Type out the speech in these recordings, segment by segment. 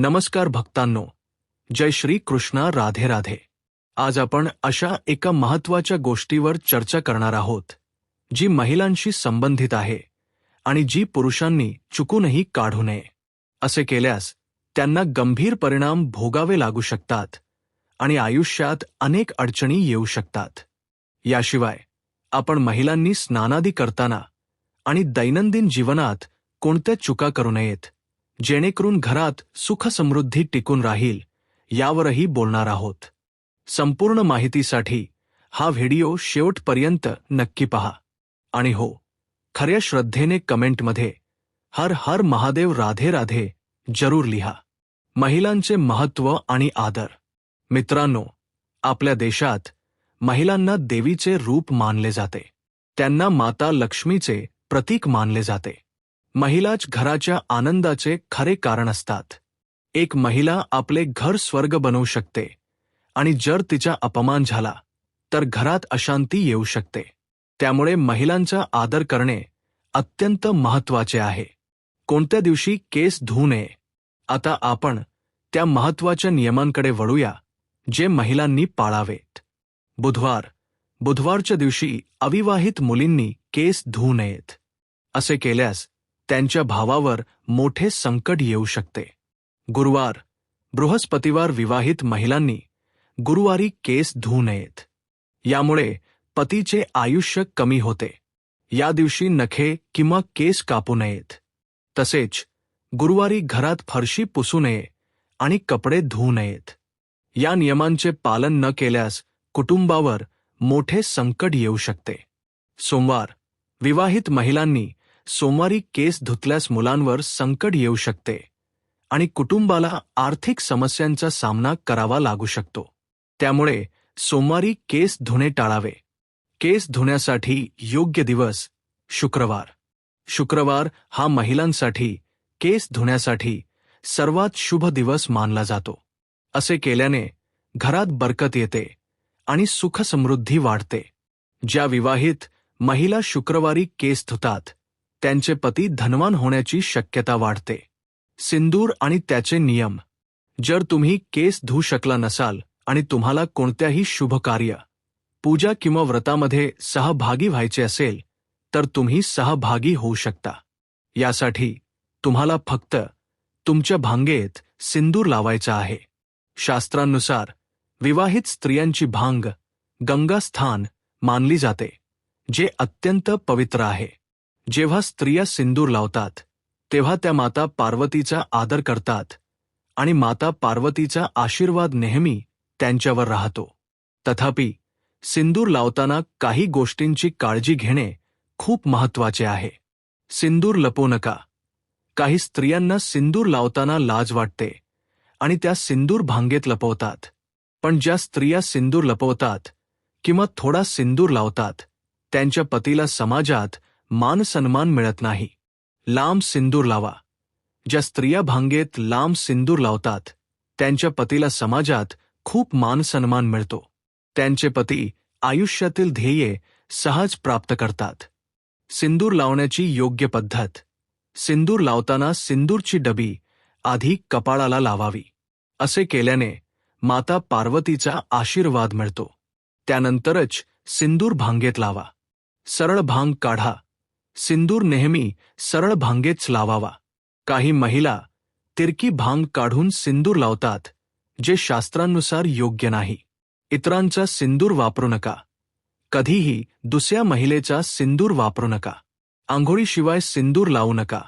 नमस्कार भक्तांनो. जय श्री कृष्णा राधे राधे. आज आपण अशा एका महत्त्वाच्या गोष्टीवर चर्चा करणार आहोत जी महिलांशी संबंधित आहे आणि जी पुरुषांनी चुकूनही काढू नये. असे केल्यास त्यांना गंभीर परिणाम भोगावे लागू शकतात आणि आयुष्यात अनेक अडचणी येऊ शकतात. याशिवाय आपण महिलांनी स्नानादी करताना आणि दैनंदिन जीवनात कोणत्या चुका करू नयेत जेणेकरून घरात सुखसमृद्धी टिकून राहील यावरही बोलणार आहोत. संपूर्ण माहितीसाठी हा व्हिडिओ शेवटपर्यंत नक्की पहा. आणि हो खऱ्या श्रद्धेने कमेंटमध्ये हर हर महादेव राधे राधे जरूर लिहा. महिलांचे महत्त्व आणि आदर. मित्रांनो आपल्या देशात महिलांना देवीचे रूप मानले जाते. त्यांना माता लक्ष्मीचे प्रतीक मानले जाते. महिलाच घराच्या आनंदाचे खरे कारण असतात. एक महिला आपले घर स्वर्ग बनवू शकते. आणि जर तिचा अपमान झाला तर घरात अशांती येऊ शकते. त्यामुळे महिलांचा आदर करणे अत्यंत महत्त्वाचे आहे. कोणत्या दिवशी केस धुऊ नये आता आपण त्या महत्त्वाच्या नियमांकडे वळूया जे महिलांनी पाळावेत. बुधवार बुधवारच्या दिवशी अविवाहित मुलींनी केस धुऊ नयेत. असे केल्यास त्यांच्या भावावर मोठे संकट येऊ शकते. गुरुवार बृहस्पतिवार विवाहित महिलांनी गुरुवारी केस धुऊ नयेत. यामुळे पतीचे आयुष्य कमी होते. या दिवशी नखे किंवा केस कापू नयेत. तसेच गुरुवारी घरात फरशी पुसू नये आणि कपडे धुऊ नयेत. या नियमांचे पालन न केल्यास कुटुंबावर मोठे संकट येऊ शकते. सोमवार विवाहित महिलांनी सोमवारी केस धुतल्यास मुलांवर संकट येऊ शकते आणि कुटुंबाला आर्थिक समस्यांचा सामना करावा लागू शकतो. त्यामुळे सोमवारी केस धुणे टाळावे. केस धुण्यासाठी योग्य दिवस शुक्रवार. शुक्रवार हा महिलांसाठी केस धुण्यासाठी सर्वात शुभ दिवस मानला जातो. असे केल्याने घरात बरकत येते आणि सुखसमृद्धी वाढते. ज्या विवाहित महिला शुक्रवारी केस धुतात त्यांचे पती धनवान होण्याची शक्यता वाढते. सिंदूर त्याचे नियम. जर तुम्ही केस धुऊ शकला नसाल आणि तुम्हाला कोणत्याही शुभ कार्य, पूजा किंवा व्रतामध्ये सहभागी व्हायचे असेल, तर तुम्ही सहभागी शकता. यासाठी तुम्हाला फक्त तुमच्या भांगेत सिंदूर लावायचा आहे. शास्त्रांनुसार, विवाहित स्त्रियांची भाँग गंगास्थान मानली जाते, जे अत्यंत पवित्र आहे. जेव्हा स्त्रिया सिंदूर लावतात तेव्हा त्या माता पार्वतीचा आदर करतात आणि माता पार्वतीचा आशीर्वाद नेहमी त्यांच्यावर राहतो. तथापि सिंदूर लावताना काही गोष्टींची काळजी घेणे खूप महत्त्वाचे आहे. सिंदूर लपवू नका. काही स्त्रियांना सिंदूर लावताना लाज वाटते आणि त्या सिंदूर भांगेत लपवतात. पण ज्या स्त्रिया सिंदूर लपवतात किंवा थोडा सिंदूर लावतात त्यांच्या पतीला समाजात मान सन्मान मिळत नाही. लांब सिंदूर लावा. ज्या स्त्रिया भांगेत लांब सिंदूर लावतात त्यांच्या पतीला समाजात खूप मान सन्मान मिळतो. त्यांचे पती आयुष्यातील ध्येये सहज प्राप्त करतात. सिंदूर लावण्याची योग्य पद्धत. सिंदूर लावताना सिंदूरची डबी आधी कपाळाला लावावी. असे केल्याने माता पार्वतीचा आशीर्वाद मिळतो. त्यानंतरच सिंदूर भांगेत लावा. सरळ भांग काढा. सिंदूर नेहमी सरळ भांगेच लावावा. काही महिला तिरकी भांग काढून सिंदूर लावतात जे शास्त्रांनुसार योग्य नाही. इतरांचा सिंदूर वापरू नका. कधीही दुसऱ्या महिलेचा सिंदूर वापरू नका. आंघोळीशिवाय सिंदूर लावू नका.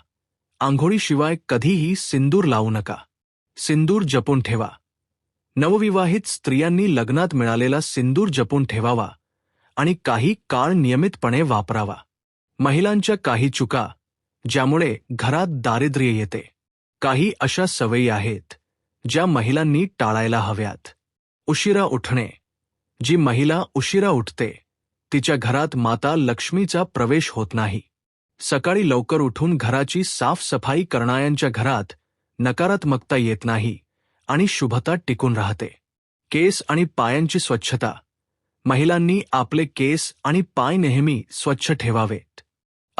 आंघोळीशिवाय कधीही सिंदूर लावू नका. सिंदूर जपून ठेवा. नवविवाहित स्त्रियांनी लग्नात मिळालेला सिंदूर जपून ठेवावा आणि काही काळ नियमितपणे वापरावा. महिलांच्या काही चुका ज्यामुळे घरात दारिद्र्य येते. काही अशा सवयी आहेत ज्या महिलांनी टाळायला हव्यात. उशिरा उठणे. जी महिला उशिरा उठते तिच्या घरात माता लक्ष्मीचा प्रवेश होत नाही. सकाळी लवकर उठून घराची साफसफाई करणाऱ्यांच्या घरात नकारात्मकता येत नाही आणि शुभता टिकून राहते. केस आणि पायांची स्वच्छता. महिलांनी आपले केस आणि पाय नेहमी स्वच्छ ठेवावेत.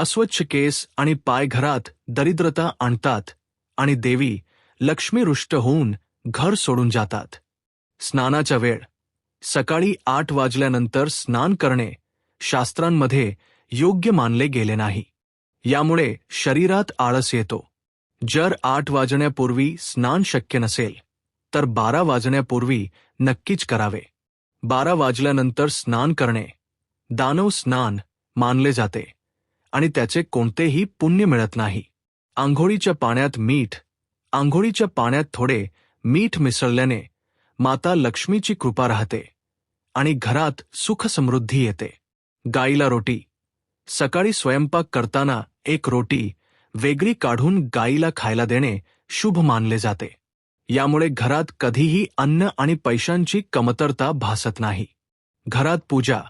अस्वच्छ केस आणि पाय घरात दरिद्रता आणतात आणि देवी लक्ष्मी रुष्ट होऊन घर सोडून जातात. स्नानाच्या वेळ. सकाळी आठ वाजल्यानंतर स्नान करणे शास्त्रांमध्ये योग्य मानले गेले नाही. यामुळे शरीरात आळस येतो. जर आठ वाजण्यापूर्वी स्नान शक्य नसेल तर बारा वाजण्यापूर्वी नक्कीच करावे. बारा वाजल्यानंतर स्नान करणे. दानव स्नान मानले जाते. आणि त्याचे कोणतेही पुण्य मिळत नाही. आंघोळीच्या पाण्यात मीठ आंघोळीच्या पाण्यात थोडे मीठ मिसळल्याने माता लक्ष्मीची कृपा राहते आणि घरात सुखसमृद्धी येते. गाईला रोटी. सकाळी स्वयंपाक करताना एक रोटी वेगळी काढून गाईला खायला देणे शुभ मानले जाते. यामुळे घरात कधीही अन्न आणि पैशांची कमतरता भासत नाही. घरात पूजा.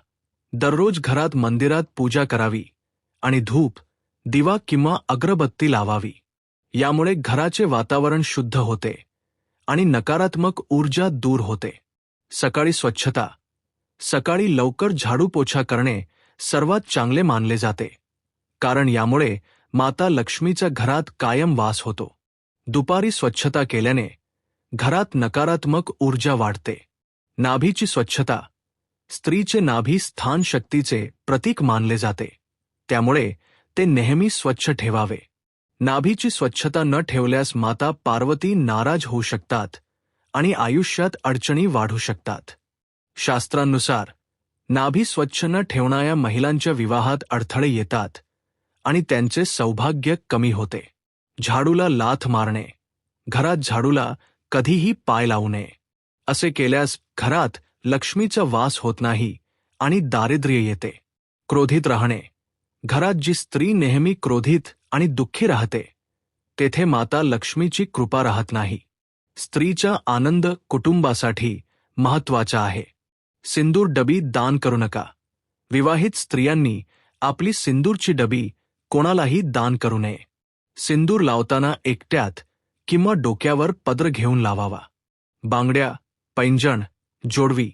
दररोज घरात मंदिरात पूजा करावी. आणि धूप दिवा किंवा अगरबत्ती लावावी. यामुळे घराचे वातावरण शुद्ध होते आणि नकारात्मक ऊर्जा दूर होते. सकाळी स्वच्छता सकाळी लवकर झाडू पोछा करणे सर्वात चांगले मानले जाते. कारण यामुळे माता लक्ष्मीचा घरात कायम वास होतो. दुपारी स्वच्छता केल्याने घरात नकारात्मक ऊर्जा वाढते. नाभीची स्वच्छता स्त्रीचे नाभी स्थान शक्तीचे प्रतीक मानले जाते. त्यामुळे ते नेहमी स्वच्छ ठेवावे. नाभीची स्वच्छता न ठेवल्यास माता पार्वती नाराज होऊ शकतात आणि आयुष्यात अडचणी वाढू शकतात. शास्त्रांनुसार नाभी स्वच्छ न ठेवणाऱ्या महिलांच्या विवाहात अडथळे येतात आणि त्यांचे सौभाग्य कमी होते. झाडूला लाथ मारणे घरात झाडूला कधीही पाय लावू नये. असे केल्यास घरात लक्ष्मीचा वास होत नाही आणि दारिद्र्य येते. क्रोधित राहणे घरात जी स्त्री नेहमी क्रोधित आणि दुःखी राहते तेथे माता लक्ष्मीची कृपा राहत नाही. स्त्रीचा आनंद कुटुंबासाठी महत्त्वाचा आहे. सिंदूर डबी दान करू नका. विवाहित स्त्रियांनी आपली सिंदूरची डबी कोणालाही दान करू नये. सिंदूर लावताना एकट्यात किंवा डोक्यावर पदर घेऊन लावावा. बांगड्या पैंजण जोडवी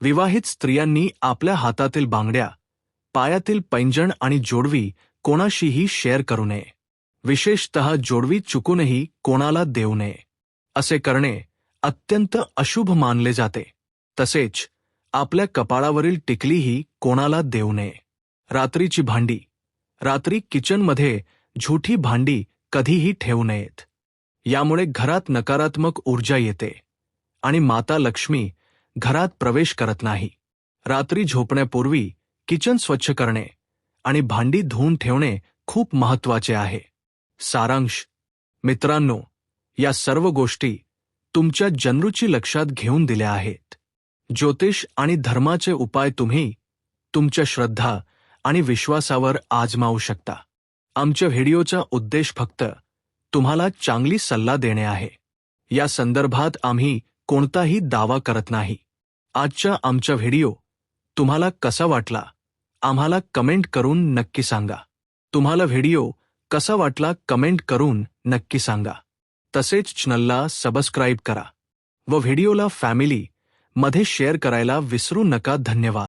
विवाहित स्त्रियांनी आपल्या हातातील बांगड्या पायातील पैंजण आणि जोडवी कोणाशीही शेअर करू नये. विशेषतः जोडवी चुकूनही कोणाला देऊ नये. असे करणे अत्यंत अशुभ मानले जाते. तसेच आपल्या कपाळावरील टिकलीही कोणाला देऊ नये. रात्रीची भांडी. रात्री किचनमध्ये झुठी भांडी कधीही ठेवू नयेत. यामुळे घरात नकारात्मक ऊर्जा येते. आणि माता लक्ष्मी घरात प्रवेश करत नाही. रात्री झोपण्यापूर्वी किचन स्वच्छ करणे आणि भांडी धुवून ठेवणे खूप महत्त्वाचे आहे. सारांश मित्रांनो या सर्व गोष्टी तुमच्या जनरूची लक्षात घेऊन दिल्या आहेत. ज्योतिष आणि धर्माचे उपाय तुम्ही तुमच्या श्रद्धा आणि विश्वासावर आजमावू शकता. आमच्या व्हिडिओचा उद्देश फक्त तुम्हाला चांगली सल्ला देणे आहे. या संदर्भात आम्ही कोणताही दावा करत नाही. आजच्या आमचा व्हिडिओ तुम्हाला कसा वाटला? आम्हाला कमेंट करून नक्की सांगा. तुम्हाला व्हिडिओ कसा वाटला कमेंट करून नक्की सांगा. तसेच चॅनलला सबस्क्राईब करा व व्हिडिओला फॅमिली मध्ये शेअर करायला विसरू नका. धन्यवाद.